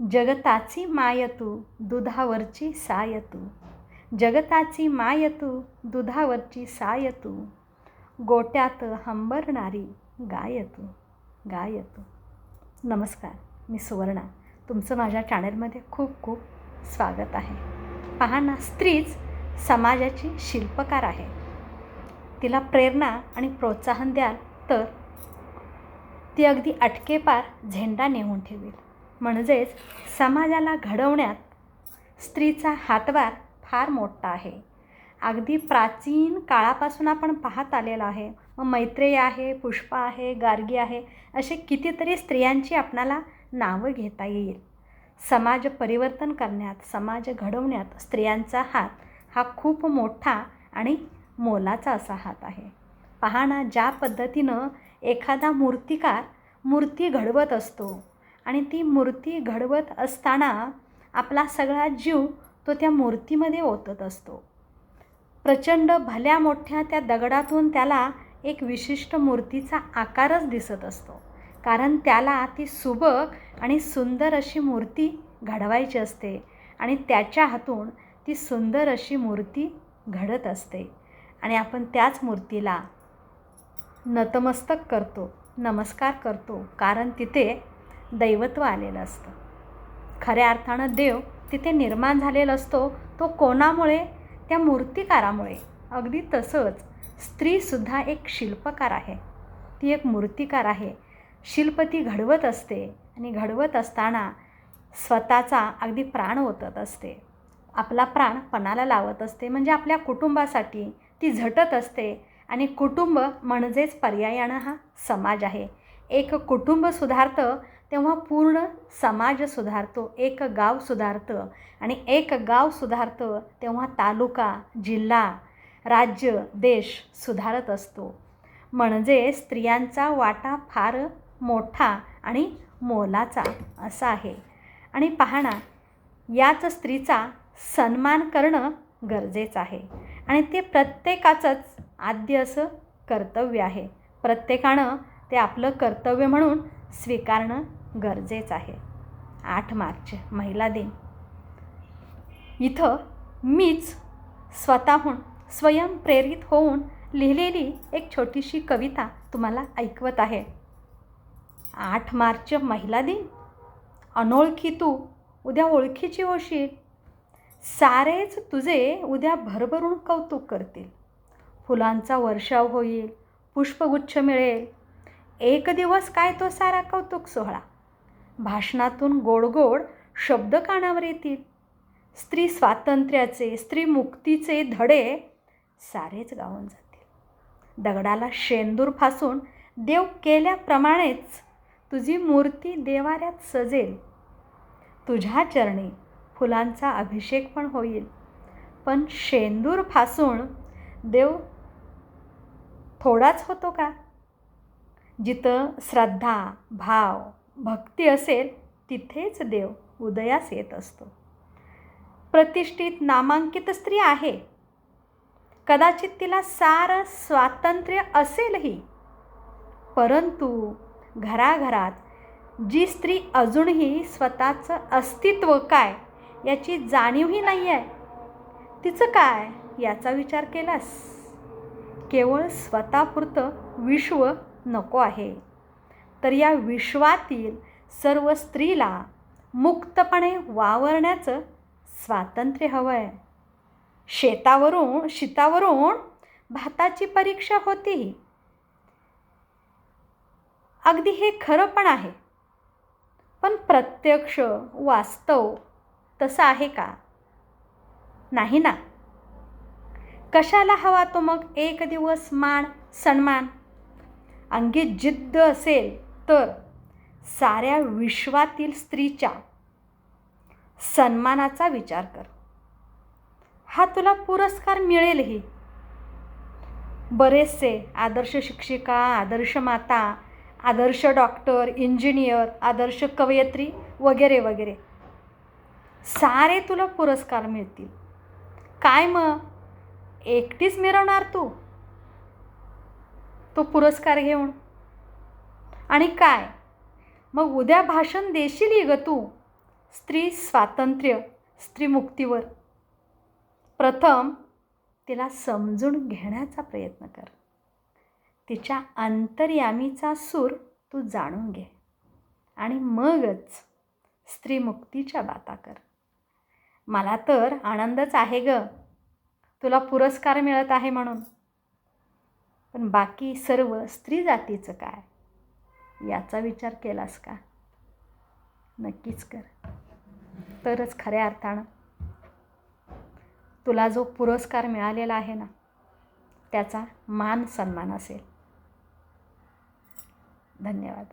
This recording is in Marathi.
जगताची माय तू दुधावरची साय तू जगताची माय तू दुधावरची साय तू गोट्यात हंबरणारी गाय तू गाय तू नमस्कार मी सुवर्णा. तुमचं माझ्या चॅनलमध्ये खूप खूप स्वागत आहे. पहा ना स्त्रीच समाजाची शिल्पकार आहे. तिला प्रेरणा आणि प्रोत्साहन द्याल तर ती अगदी अटकेपार झेंडा नेऊन ठेवेल. म्हणजेच समाजाला घडवण्यात स्त्रीचा हातभार फार मोठा आहे. अगदी प्राचीन काळापासून आपण पाहत आलेलो आहे. मग मैत्रेय आहे पुष्पा आहे गार्गी आहे असे कितीतरी स्त्रियांची आपणाला नावं घेता येईल. समाज परिवर्तन करण्यात समाज घडवण्यात स्त्रियांचा हात हा खूप मोठा आणि मोलाचा असा हात आहे. पहा ना ज्या पद्धतीनं एखादा मूर्तिकार मूर्ती घडवत असतो आणि ती मूर्ती घडवत असताना आपला सगळा जीव तो त्या मूर्तीमध्ये ओतत असतो. प्रचंड भल्या मोठ्या त्या दगडातून त्याला एक विशिष्ट मूर्तीचा आकारच दिसत असतो. कारण त्याला ती सुबक आणि सुंदर अशी मूर्ती घडवायची असते आणि त्याच्या हातून ती सुंदर अशी मूर्ती घडत असते. आणि आपण त्याच मूर्तीला नतमस्तक करतो नमस्कार करतो. कारण तिथे दैवत्व आलेलं असतं. खऱ्या अर्थानं देव तिथे निर्माण झालेला असतो तो कोणामुळे? त्या मूर्तिकारामुळे. अगदी तसंच स्त्रीसुद्धा एक शिल्पकार आहे. ती एक मूर्तिकार आहे. शिल्प ती घडवत असते आणि घडवत असताना स्वतःचा अगदी प्राण ओतत असते. आपला प्राण पणाला लावत असते म्हणजे आपल्या कुटुंबासाठी ती झटत असते. आणि कुटुंब म्हणजेच पर्यायानं हा समाज आहे. एक कुटुंब सुधारतं तेव्हा पूर्ण समाज सुधारतो एक गाव सुधारतं आणि एक गाव सुधारतं तेव्हा तालुका जिल्हा राज्य देश सुधारत असतो. म्हणजे स्त्रियांचा वाटा फार मोठा आणि मोलाचा असा आहे. आणि पाहणा याच स्त्रीचा सन्मान करणं गरजेचं आहे आणि ते प्रत्येकाचंच आद्य असं कर्तव्य आहे. प्रत्येकानं ते आपलं कर्तव्य म्हणून स्वीकारणं गरजेचं आहे. आठ मार्च महिला दिन. इथं मीच स्वतःहून स्वयंप्रेरित होऊन लिहिलेली एक छोटीशी कविता तुम्हाला ऐकवत आहे. आठ मार्च महिला दिन. अनोळखी तू उद्या ओळखीची होशील. सारेच तुझे उद्या भरभरून कौतुक करतील. फुलांचा वर्षाव होईल पुष्पगुच्छ मिळेल. एक दिवस काय तो सारा कौतुक सोहळा. भाषणातून गोड गोड शब्द कानावर येतील. स्त्री स्वातंत्र्याचे स्त्री मुक्तीचे धडे सारेच गावून जातील. दगडाला शेंदूर फासून देव केल्याप्रमाणेच तुझी मूर्ती देवाऱ्यात सजेल. तुझ्या चरणी फुलांचा अभिषेक पण होईल. पण शेंदूर फासून देव थोडाच होतो का? जिथं श्रद्धा भाव भक्ती असेल तिथेच देव उदयास येत असतो. प्रतिष्ठित नामांकित स्त्री आहे. कदाचित तिला सारं स्वातंत्र्य असेलही. परंतु घराघरात जी स्त्री अजूनही स्वतःचं अस्तित्व काय याची जाणीवही नाही आहे तिचं काय याचा विचार केलास? केवळ स्वतःपुरतं विश्व नको आहे. तर या विश्वातील सर्व स्त्रीला मुक्तपणे वावरण्याचं स्वातंत्र्य हवं आहे शेतावरून शितावरून भाताची परीक्षा होती अगदी हे खरं पण आहे. पण प्रत्यक्ष वास्तव तसं आहे का? नाही ना. कशाला हवा तो मग एक दिवस मान सन्मान? अंगी जिद्द असेल तर साऱ्या विश्वातील स्त्रीच्या सन्मानाचा विचार कर. हा तुला पुरस्कार मिळेलही. बरेचसे आदर्श शिक्षिका आदर्श माता आदर्श डॉक्टर इंजिनियर आदर्श कवयित्री वगैरे वगैरे. सारे तुला पुरस्कार मिळतील. काय मग? एकटीच मिरवणार तू? तो पुरस्कार घेऊन? आणि काय? मग उद्या भाषण देशील ग तू? स्त्री स्वातंत्र्य स्त्रीमुक्तीवर प्रथम तिला समजून घेण्याचा प्रयत्न कर. तिच्या अंतर्यामीचा सूर तू जाणून घे आणि मगच स्त्रीमुक्तीच्या बाता कर. मला तर आनंदच आहे ग. तुला पुरस्कार मिळत आहे म्हणून. पण बाकी सर्व स्त्री जातीचं काय? याचा विचार केलास का? नक्कीच कर. तरच खऱ्या अर्थानं तुला जो पुरस्कार मिळालेला आहे ना त्याचा मान सन्मान असेल. धन्यवाद.